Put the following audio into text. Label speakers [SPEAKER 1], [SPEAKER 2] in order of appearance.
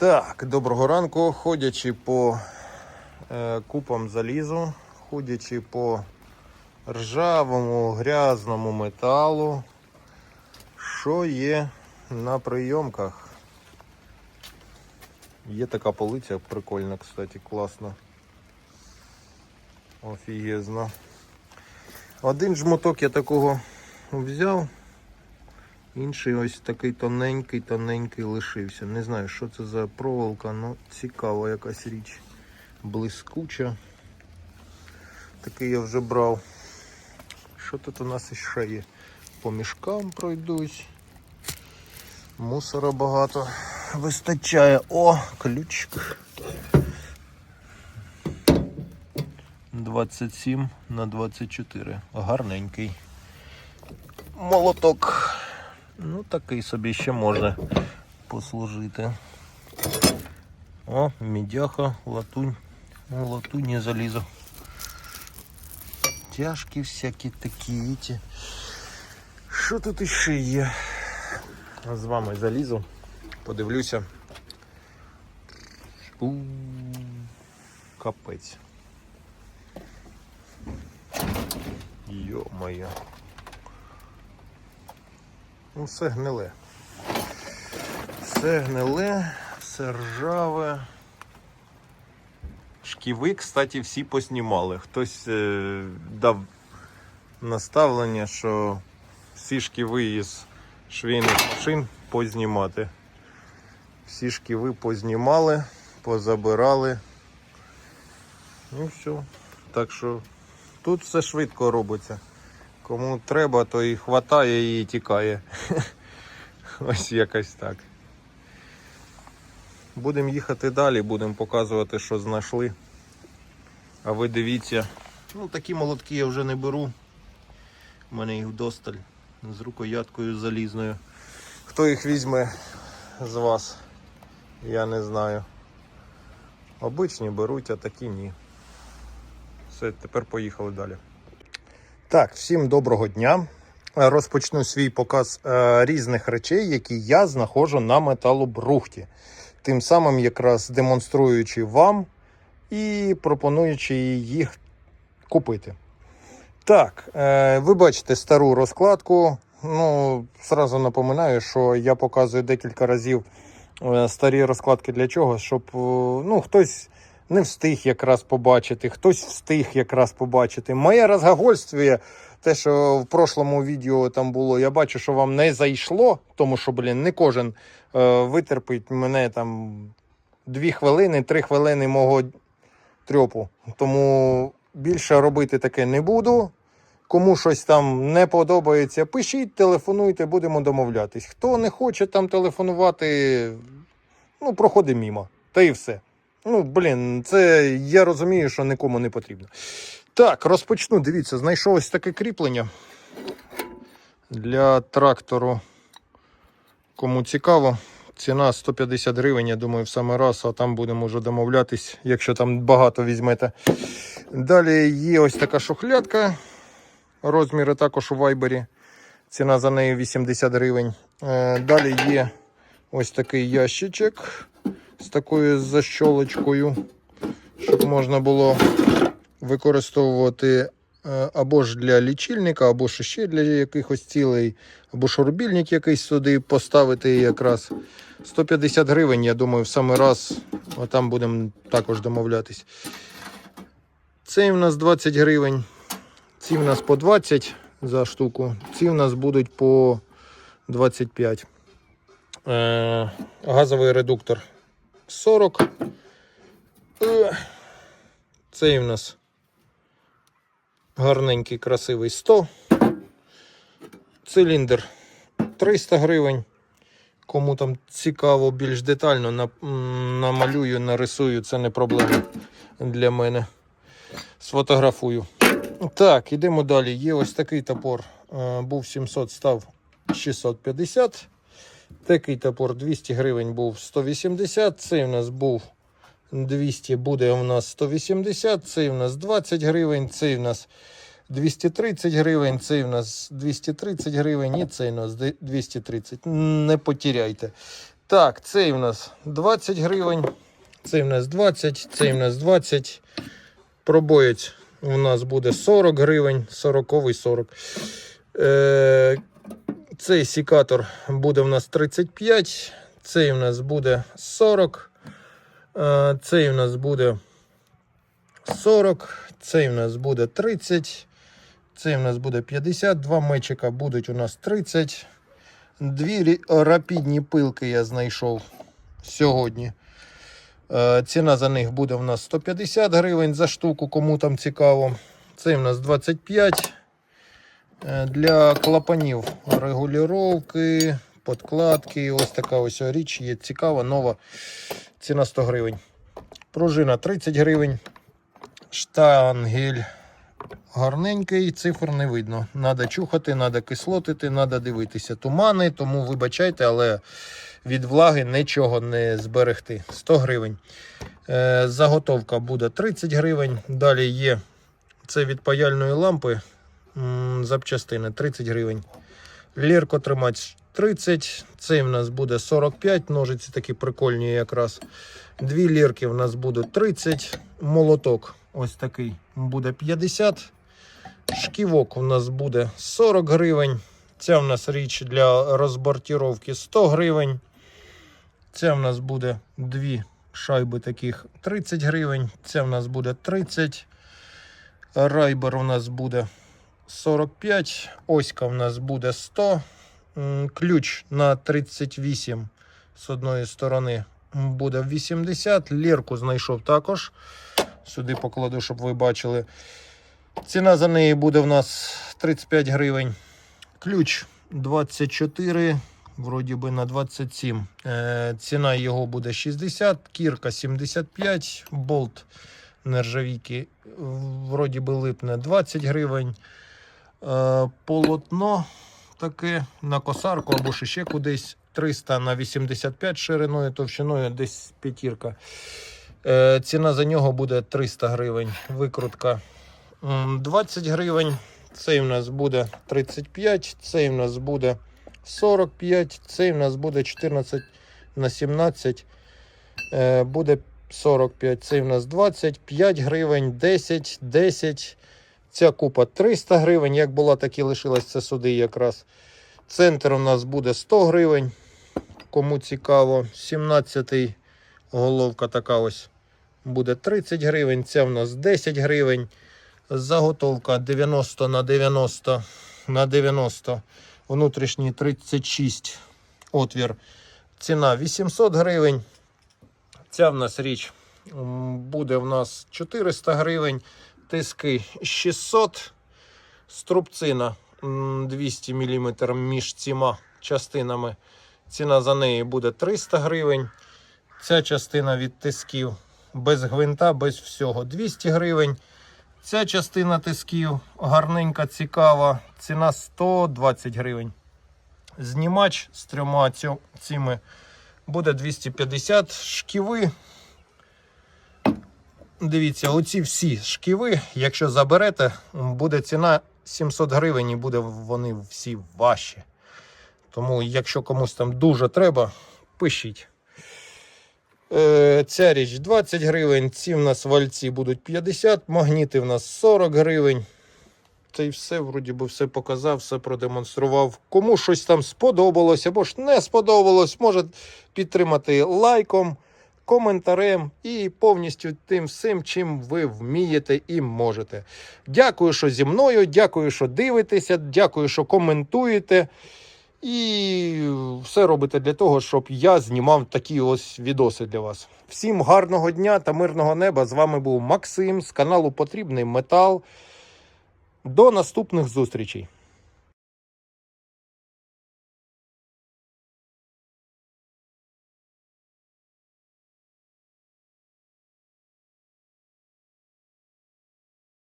[SPEAKER 1] Так, доброго ранку. Ходячи по е, купам залізу, ходячи по ржавому, грязному металу, що є на прийомках. Є така полиця прикольна, кстати, класна. Офігезно. Один жмоток я такого взяв. Інший ось такий тоненький, тоненький лишився. Не знаю, що це за проволока, але цікава якась річ. Блискуча. Такий я вже брав. Що тут у нас іще є? По мішкам пройдусь. Мусора багато вистачає. О, ключик. 27 на 24. Гарненький. Молоток. Ну, такий собі ще може послужити. О, мідяха, латунь. Ну, латунь залізо. Тяжкі всякі такі, віті. Що тут іще є? З вами залізу. Подивлюся. У, капець. Йо-моє. Ну, все гниле. Все гниле, все ржаве. Шківи, кстати, всі поснімали. Хтось е, дав наставлення, що всі шківи із швейних машин познімати. Всі шківи познімали, позабирали. Ну все. Так що тут все швидко робиться. Кому треба, то і хватає і тікає. Ось якось так. Будемо їхати далі, будемо показувати, що знайшли. А ви дивіться, ну такі молотки я вже не беру. У мене їх вдосталь з рукояткою залізною. Хто їх візьме з вас, я не знаю. Обичні беруть, а такі ні. Все, тепер поїхали далі. Так, всім доброго дня. Е, Розпочну свій показ е, різних речей, які я знаходжу на металобрухті. Тим самим якраз демонструючи вам і пропонуючи їх купити. Так, е, ви бачите стару розкладку. Ну, зразу напоминаю, що я показую декілька разів е, старі розкладки для чого, щоб е, ну, хтось не встиг якраз побачити, хтось встиг якраз побачити. Моє розгагольствує, те, що в прошлому відео там було, я бачу, що вам не зайшло, тому що, блін, не кожен е, витерпить мене там дві хвилини, три хвилини мого трьопу. Тому більше робити таке не буду. Кому щось там не подобається, пишіть, телефонуйте, будемо домовлятись. Хто не хоче там телефонувати, ну, проходить мімо. Та і все. Ну, блін, це я розумію, що нікому не потрібно. Так, розпочну. Дивіться, знайшов ось таке кріплення для трактору. Кому цікаво, ціна 150 гривень, я думаю, в саме раз, а там будемо вже домовлятись, якщо там багато візьмете. Далі є ось така шухлядка. Розміри також у вайбері. Ціна за неї 80 гривень. Е, Далі є ось такий ящичок з такою защолочкою, щоб можна було використовувати е, або ж для лічильника, або ж ще для якихось цілей, або ж рубільник якийсь сюди поставити якраз. 150 гривень, я думаю, в самий раз, а там будемо також домовлятись. Цей в нас 20 гривень, ці в нас по 20 за штуку, ці в нас будуть по 25. Е, газовий редуктор 40. Е, Цей в нас гарненький, красивий 100. Циліндр 300 гривень. Кому там цікаво більш детально намалюю, нарисую, це не проблема для мене. Сфотографую. Так, ідемо далі. Є ось такий топор. Е, Був 700, став 650. Такий топор 200 гривень був 180. Цей у нас був 200, буде у нас 180. Цей у нас 20 гривень. Цей у нас 230 гривень. Цей у нас 230 гривень. І цей у нас 230. Не потеряйте. Так, цей у нас 20 гривень, цей у нас 20, цей у нас 20. Пробоєць у нас буде 40 гривень, 40 40. Е, цей сікатор буде у нас 35, цей у нас буде 40, е, цей у нас буде 40, цей у нас буде 30, цей у нас буде 50, два мечика будуть у нас 30. Дві рапідні пилки я знайшов сьогодні. Е, Ціна за них буде у нас 150 гривень за штуку, кому там цікаво. Це у нас 25. Е, Для клапанів регулювання, подкладки. Ось така ось річ є цікава, нова. Ціна 100 гривень. Пружина 30 гривень. Штангель гарненький, цифр не видно. Надо чухати, надо кислотити, надо дивитися. Тумани, тому вибачайте, але від влаги нічого не зберегти. 100 гривень. Е, заготовка буде 30 гривень. Далі є це від паяльної лампи. Запчастини 30 гривень. Лірко тримач 30. Цей в нас буде 45. Ножиці такі прикольні якраз. Дві лірки в нас будуть 30. Молоток ось такий буде 50. Шківок у нас буде 40 гривень. Ця в нас річ для розбортіровки 100 гривень. Це в нас буде дві шайби таких 30 гривень. Це в нас буде 30. Райбер у нас буде 45. Оська в нас буде 100. Ключ на 38 з одної сторони буде 80. Лірку знайшов також. Сюди покладу, щоб ви бачили. Ціна за неї буде в нас 35 гривень. Ключ 24, вроді би на 27. Е, ціна його буде 60, кірка 75, болт нержавійки вроді би липне 20 гривень. Е, полотно таке на косарку або ще кудись 300 на 85 шириною, товщиною десь п'ятірка. Е, ціна за нього буде 300 гривень. Викрутка 20 гривень. Цей в нас буде 35, цей в нас буде 45, цей в нас буде 14 на 17, е, буде 45, цей в нас 20, 5 гривень, 10, 10. Ця купа 300 гривень. Як була, так і лишилась це суди якраз. Центр у нас буде 100 гривень. Кому цікаво, 17-й головка така ось буде 30 гривень. Ця в нас 10 гривень. Заготовка 90 на 90 на 90. Внутрішній 36 отвір. Ціна 800 гривень. Ця в нас річ буде в нас 400 гривень. Тиски 600. Струбцина 200 мм між цими частинами. Ціна за неї буде 300 гривень. Ця частина від тисків без гвинта, без всього 200 гривень. Ця частина тисків гарненька, цікава. Ціна 120 гривень. Знімач з трьома цими буде 250 шківи. Дивіться, оці всі шківи, якщо заберете, буде ціна 700 гривень і буде вони всі ваші. Тому, якщо комусь там дуже треба, пишіть. Е, Ця річ 20 гривень, ці в нас вальці будуть 50, магніти в нас 40 гривень. Та й все, вроді би, все показав, все продемонстрував. Кому щось там сподобалось або ж не сподобалось, може підтримати лайком, коментарем і повністю тим всім, чим ви вмієте і можете. Дякую, що зі мною, дякую, що дивитеся, дякую, що коментуєте. І все робите для того, щоб я знімав такі ось відоси для вас. Всім гарного дня та мирного неба. З вами був Максим з каналу Потрібний Метал. До наступних зустрічей.